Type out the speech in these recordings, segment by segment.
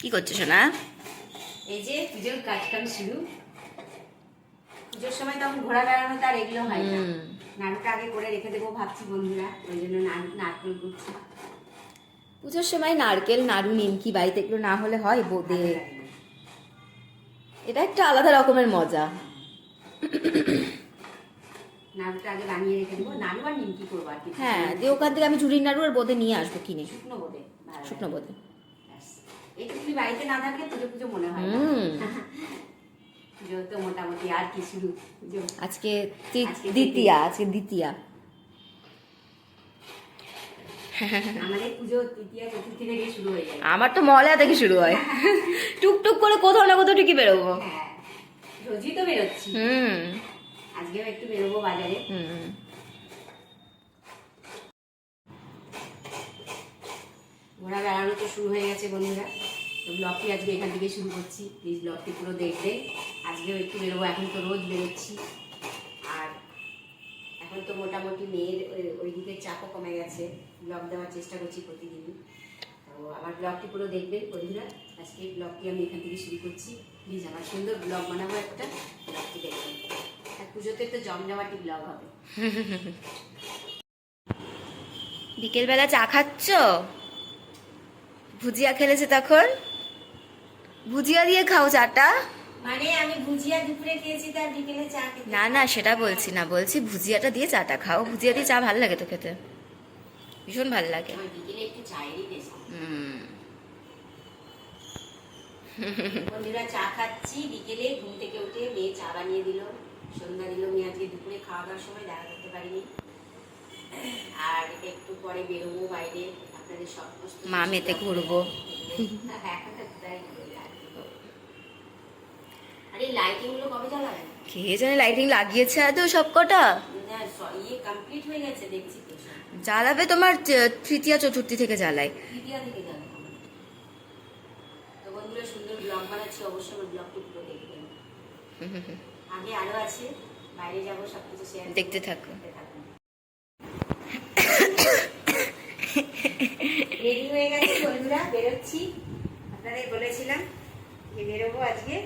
কি করছ সোনা? এই যে পুজোর কাজ কাম শুরু। পুজোর সময় তখন ঘোরা বেড়ানো তার এগুলো হয় না। নাড়ুটা আগে করে রেখে দেবো ভাবছি বন্ধুরা ওই জন্য নারকেল করছি। পুজোর সময় নারকেল নাড়ু নিমকি বাড়িতে এগুলো না হলে হয় বোদে। এটা একটা আলাদা রকমের মজা। নাড়ুটা আগে বানিয়ে রেখে দেবো। নাড়ু আর নিমকি করব আর কি। হ্যাঁ দিয়ে ওখান থেকে আমি ঝুড়ির নাড়ু আর বোদে নিয়ে আসব কিনে। শুকনো লাগে। শুকনো বোদে। বাড়িতে না পুজো পুজো মনে হয় পুজো তো মোটামুটি আর কি শুরু। আজকে দ্বিতীয়া আজকে দ্বিতীয়া। পুজো তৃতীয় থেকে শুরু আমার তো মহলা থেকে শুরু হয়। টুকটুক করে কোথাও না কোথাও ঠিকই বেরোবো। হ্যাঁ রোজই তো বেরোচ্ছি। হুম। আজকেও একটু বেরোবো বাজারে। হুম। ঘোরা বেড়ানো তো শুরু হয়ে গেছে বন্ধুরা। তো ব্লগটি আজকে এখান থেকে শুরু করছি। প্লিজ ব্লগটি পুরো দেখবে আজকেও একটু বেরোবো, এখন তো রোজ বেরোচ্ছি। আর এখন তো মোটামুটি মেয়ের ওই- দিকের চাপও কমে গেছে। ব্লগ দেওয়ার চেষ্টা করছি প্রতিদিনই। তো আমার ব্লগটি পুরো দেখবেন, বন্ধুরা। আজকে এই ব্লগটি আমি এখান থেকে শুরু করছি। প্লিজ আমার সুন্দর ব্লগ বানাবো একটা। ব্লগটি দেখবেন। আর পুজোতে তো জম জমজমাটি ব্লগ হবে। বিকেলবেলা চা খাচ্ছ? ভুজিয়া খেলেছে তখন? ভুজিয়া দিয়ে খাও চাটা। মানে আমি ভুজিয়া দুপুরে খেয়েছি তার বিকেলে চা না না সেটা বলছি না বলছি ভুজিয়াটা দিয়ে চাটা খাও। ভুজিয়া দিয়ে চা ভালো লাগে তো খেতে। ভীষণ ভালো লাগে। বন্ধুরা চা খাচ্ছি। বিকেলে ঘুম থেকে উঠে মেয়ে চা বানিয়ে দিল। সন্ধ্যা দিল মেয়ে আজকে দুপুরে খাওয়া দাওয়ার সময় দেখা করতে পারিনি। আর একটু পরে বেরোবো বাইরে। মা মেতে ঘুরবো। কে জানে লাইটিং লাগিয়েছে এত সব কটা? ইয়ে জ্বালাবে তোমার তৃতীয়া চতুর্থী থেকে জ্বালাই সুন্দর ব্লগ বানাচ্ছি অবশ্যই আমার ব্লগটি পুরো দেখবেন। আগে আরও আছে বাইরে যাব সবকিছু শেয়ার দেখতে থাকো। রেডি হয়ে গেছে বন্ধুরা বেরোচ্ছি। আপনাদের বলেছিলাম যে বেরোবো আজকে।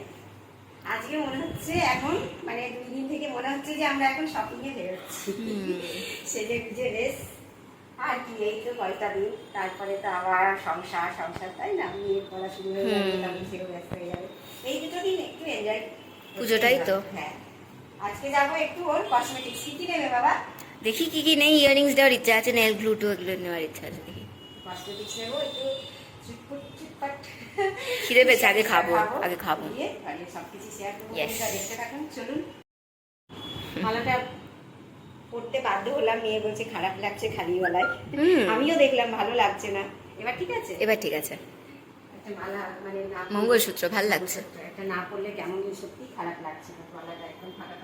আজকে মনে হচ্ছে এখন মানে দুই দিন থেকে মনে হচ্ছে যে আমরা এখন শপিং এ বেরোচ্ছি। সেজে গুজে রেস আর কি এই তো কয়টা দিন। তারপরে তো আবার সংসার সংসার তাই না? মেয়ের পড়া শুরু হয়ে যাবে তখন সেও ব্যস্ত হয়ে যাবে। এই দুটো দিন একটু এনজয় পুজোটাই তো। হ্যাঁ। আজকে যাব একটু ওর কসমেটিক্স কি কি নেবে বাবা? দেখি কি কি নেই ইয়ারিংস দেওয়ার ইচ্ছা আছে নেল গ্লুটু এগুলো নেওয়ার ইচ্ছা আছে খিদে পেয়েছে, আগে খাব, আগে খাব। মালাটা পড়তে বাধ্য হলাম মেয়ে বলছে খারাপ লাগছে খালি গলায়। আমিও দেখলাম ভালো লাগছে না। এবার ঠিক আছে? এবার ঠিক আছে। মানে মঙ্গলসূত্র, ভালো লাগছে। একটা না পড়লে কেমন সত্যি খারাপ লাগছে গলাটা একদম তো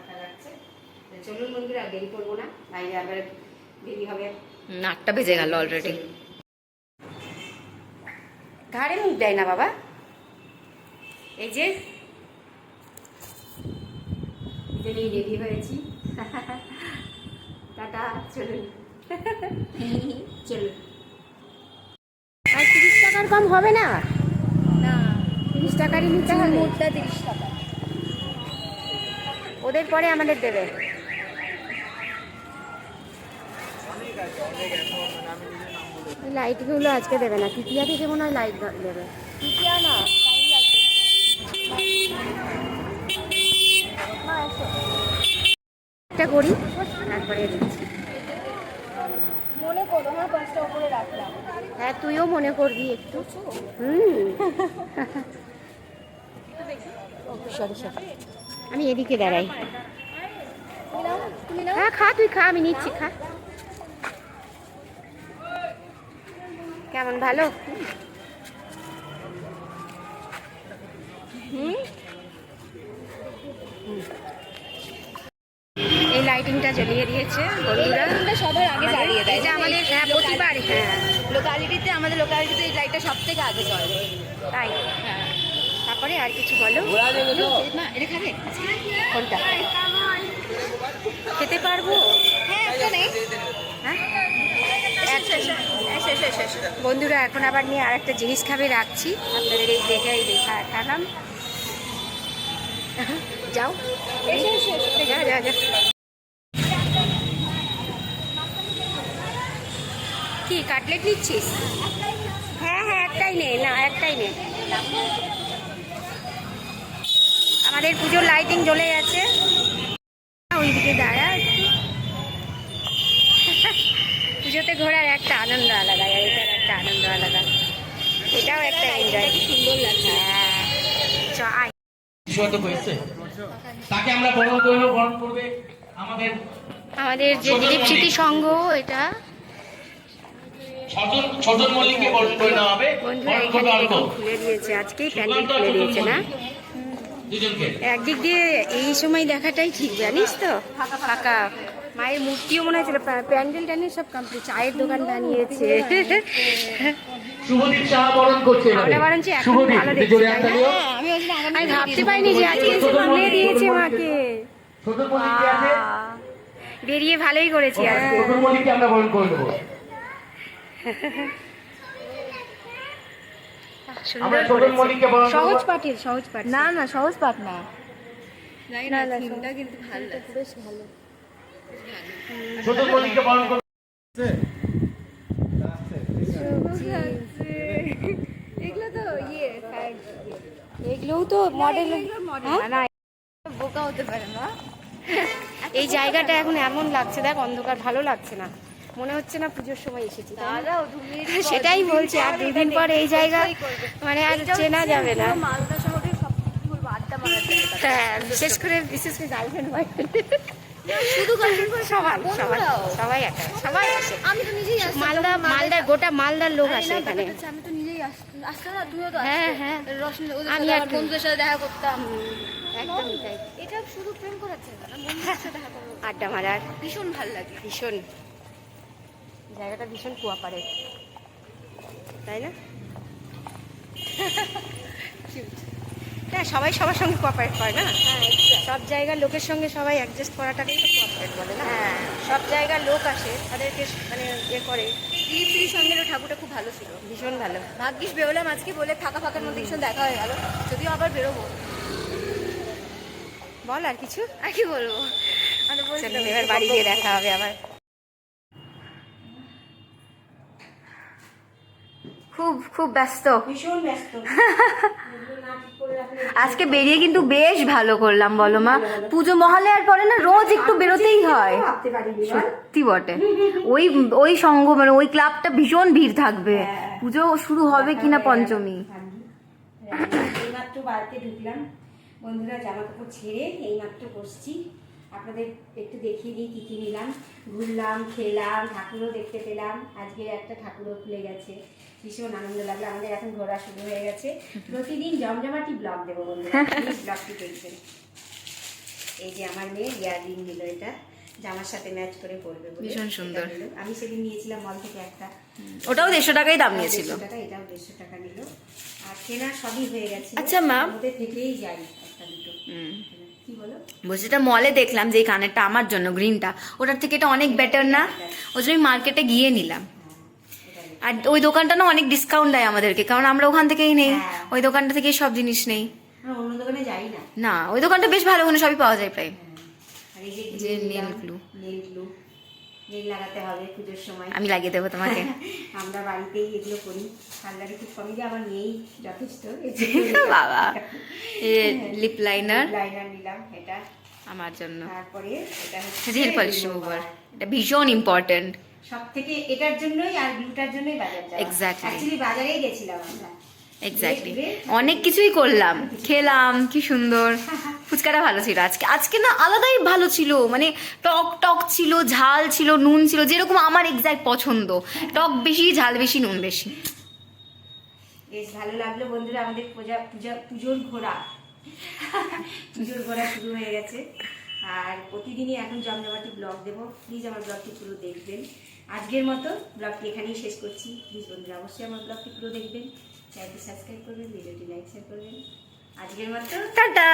চলুন বন্ধুরা দেরি করব না। বাইরে আবার দেরি হবে। আটটা বেজে গেল অলরেডি ঘাড়ে মুখ দেয় না বাবা। এই যে দুজনেই রেডি হয়েছি। টাটা চলুন। চলুন। আর তিরিশ টাকার কম হবে না? না। তিরিশ টাকারই নিতে হবে। তিরিশ টাকা। ওদের পরে আমাদের দেবে। লাইটগুলো আজকে দেবে না। তৃতীয়া থেকে মনে হয় লাইট দেবে। তৃতীয়া না একটা করি। তারপরে দিচ্ছি। মনে করো আমার পাঁচটা উপরে রাখলাম। হ্যাঁ তুইও মনে করবি একটু। হুম। Sorry sorry. আমি এদিকে দাঁড়াই। হ্যাঁ খা তুই খা আমি নিচ্ছি খা। কেমন ভালো? হুম? এই লাইটিংটা জ্বলিয়ে দিয়েছে বন্ধুরা। আমরা সবার আগে জ্বালিয়ে দেয়। আমাদের হ্যাঁ প্রতিবার হ্যাঁ। লোকালিটিতে আমাদের লোকালিটিতে এই লাইটটা সব থেকে আগে চলে তাই? হ্যাঁ। তারপরে আর কিছু বলো? মা এটা খাবে? কোনটা? খেতে পারব? হ্যাঁ নেই। হ্যাঁ? বন্ধুরা, এখন আবার নিয়ে আর একটা জিনিস খাবে, রাখছি। আপনাদের এই দেখে এই দেখা দেখালাম যাও। যা যা যা কি, কাটলেট নিচ্ছিস? হ্যাঁ হ্যাঁ একটাই নে, না, একটাই নে। আমাদের পুজোর লাইটিং জ্বলে গেছে। ওইদিকে দাঁড়া। পুজোতে ঘোরার একটা আনন্দ আলাদা আর এটার একটা আনন্দ আলাদা এটাও একটা এনজয় সুন্দর লাগছে। হ্যাঁ। চ আয়। হয়েছে। তাকে আমরা বরণ করব বরণ করবে আমাদের আমাদের যে দিলীপ স্মৃতি সংঘ এটা ছজন মল্লিককে বরণ করে নেওয়া হবে। বরণ করবে এখানে অল্প খুলে দিয়েছে আজকেই প্যান্ডেল খুলে দিয়েছে না? একদিক দিয়ে এই সময় দেখাটাই ঠিক জানিস তো? ফাঁকা মায়ের মূর্তিও মনে হয়েছিল প্যা- প্যান্ডেল ট্যান্ডেল সব কমপ্লিট চায়ের দোকান বানিয়েছে। শুভদীপ সাহা বরণ করছে শুভদীপ একটু জোরে হাততালি না? হোক। আমি ভাবতে পারিনি যে আজকে খুলে দিয়েছে মাকে! বেরিয়ে ভালোই করেছি আজকে। আমরা বরণ করে দেবো। সুন্দর ছোট বরণ সহজ পাটির সহজ পাট না না সহজ পাট না। না না কিন্তু ভালো বেশ ভালো। ছোট মল্লিককে বরণ ইয়ে এগুলোও তো মডেল না বোকা হতে পারে না। এই জায়গাটা এখন এমন লাগছে দেখ অন্ধকার ভালো লাগছে না। মনে হচ্ছে না পুজোর সময় এসেছি সেটাই বলছি আর দুই দিন পর এই জায়গা মানে আর চেনা যাবে না। হ্যাঁ বিশেষ করে বিশেষ করে গার্লফ্রেন্ড বয়ফ্রেন্ড। সবাই সবাই সবাই সবাই আসে মালদা মালদা গোটা মালদার লোক আসে এখানে। না? তুইও তো হ্যাঁ, হ্যাঁ। রোশনি ওদের আমি আর বন্ধুদের সাথে দেখা করতাম। একদমই তাই। এটা শুধু প্রেম না। বন্ধুদের সাথে দেখা করব। আড্ডা মারার। ভীষণ ভালো লাগে। ভীষণ। জায়গাটা ভীষণ কুয়া পারে তাই না? হ্যাঁ সবাই সবার সঙ্গে কোঅপারেট করে না? সব জায়গার লোকের সঙ্গে সবাই অ্যাডজাস্ট করাটাকেই তো কোঅপারেট বলে না? হ্যাঁ। সব জায়গার লোক আসে তাদেরকে মানে ইয়ে করে। দিলীপ শ্রী সঙ্গের ঠাকুরটা খুব ভালো ছিল। ভীষণ ভালো। ভাগ্যিস বেরোলাম আজকে বলে ফাঁকা ফাঁকার মধ্যে ভীষণ দেখা হয়ে গেল। যদিও আবার বেরোবো। বল আর কিছু? আর কি বলব? আমি বলছি এবার বাড়ি গিয়ে দেখা হবে আবার। খুব খুব ব্যস্ত। ভীষণ ব্যস্ত। আজকে বেরিয়ে কিন্তু বেশ ভালো করলাম বলো মা। পুজো মহলে আর পরে না রোজ একটু বেরোতেই হয়? সত্যি বটে। ওই ওই সঙ্গ মানে ওই ক্লাবটা ভীষণ ভিড় থাকবে। পুজো শুরু হবে কিনা পঞ্চমী। এইমাত্র বাড়িতে ঢুকলাম। বন্ধুরা জামা কাপড় ছেড়ে এইমাত্র বসছি। আপনাদের একটু দেখিয়ে দিই কী কী নিলাম। ঘুরলাম খেলাম ঠাকুরও দেখতে পেলাম। আজকে একটা ঠাকুরও খুলে গেছে। ভীষণ আনন্দ লাগল। আমাদের এখন ঘোরা শুরু হয়ে গেছে। প্রতিদিন জমজমাটি ব্লগ দেবো বন্ধুরা ব্লগটি দেখবেন। এই যে আমার মেয়ে ইয়াররিং নিল এটা। জামার সাথে ম্যাচ করে পরবে বলে। ভীষণ সুন্দর। আমি সেদিন নিয়েছিলাম মল থেকে একটা। ওটাও দেড়শো টাকাই দাম নিয়েছিল। দেড়শো টাকা এটাও দেড়শো টাকা নিল আর কেনা সবই হয়ে গেছে। আচ্ছা, মা। ওদের থেকেই যাই একটা দুটো। কি বলো? বলছি এটা মলে দেখলাম যে এই কানেরটা আমার জন্য গ্রিনটা ওটার থেকে এটা অনেক বেটার না? ওই জন্য মার্কেটে গিয়ে নিলাম। আর ওই দোকানটা না অনেক ডিসকাউন্ট দেয় আমাদেরকে কারণ আমরা ওখান থেকেই নেই হ্যাঁ। ওই দোকানটা থেকেই সব জিনিস নেই। অন্য দোকানে যাই না। না ওই দোকানটা বেশ ভালো ওখানে সবই পাওয়া যায় প্রায়। যে glue। nail glue। nail লাগাতে হবে পুজোর সময়। আমি লাগিয়ে দেবো তোমাকে। আমরা বাড়িতেই এগুলো করি। পার্লারে খুব কমই যে আমার নেই যথেষ্ট। বাবা লিপ লাইনার লাইনার নিলাম এটা। আমার জন্য। তারপরে এটা হচ্ছে নেল পলিশ রিমুভার। এটা ভীষণ ইম্পর্টেন্ট সব থেকে এটার জন্যই আর গ্লুটার জন্যই বাজার যাওয়া. বাজারেই গেছিলাম আমরা। এক্স্যাক্টলি অনেক কিছুই করলাম। খেলাম কি সুন্দর। ফুচকাটা ভালো ছিল আজকে। আজকে না আলাদাই ভালো ছিল। মানে টক টক ছিল ঝাল ছিল নুন ছিল যেরকম আমার এক্স্যাক্ট পছন্দ। টক বেশি ঝাল বেশি নুন বেশি। বেশ ভালো লাগল বন্ধুরা আমাদের পূজা পূজা পুজোর ঘোরা পুজোর ঘোরা শুরু হয়ে গেছে। আর প্রতিদিনই এখন জমজমাটি ব্লগ দেবো। প্লিজ আমার ব্লগটি পুরো দেখবেন। আজকের মতো ব্লগটি এখানেই শেষ করছি। প্লিজ বন্ধুরা অবশ্যই আমার ব্লগটি পুরো দেখবেন। চ্যানেলটি সাবস্ক্রাইব করবেন ভিডিওটি লাইক শেয়ার করবেন। আজকের মতো, টাটা!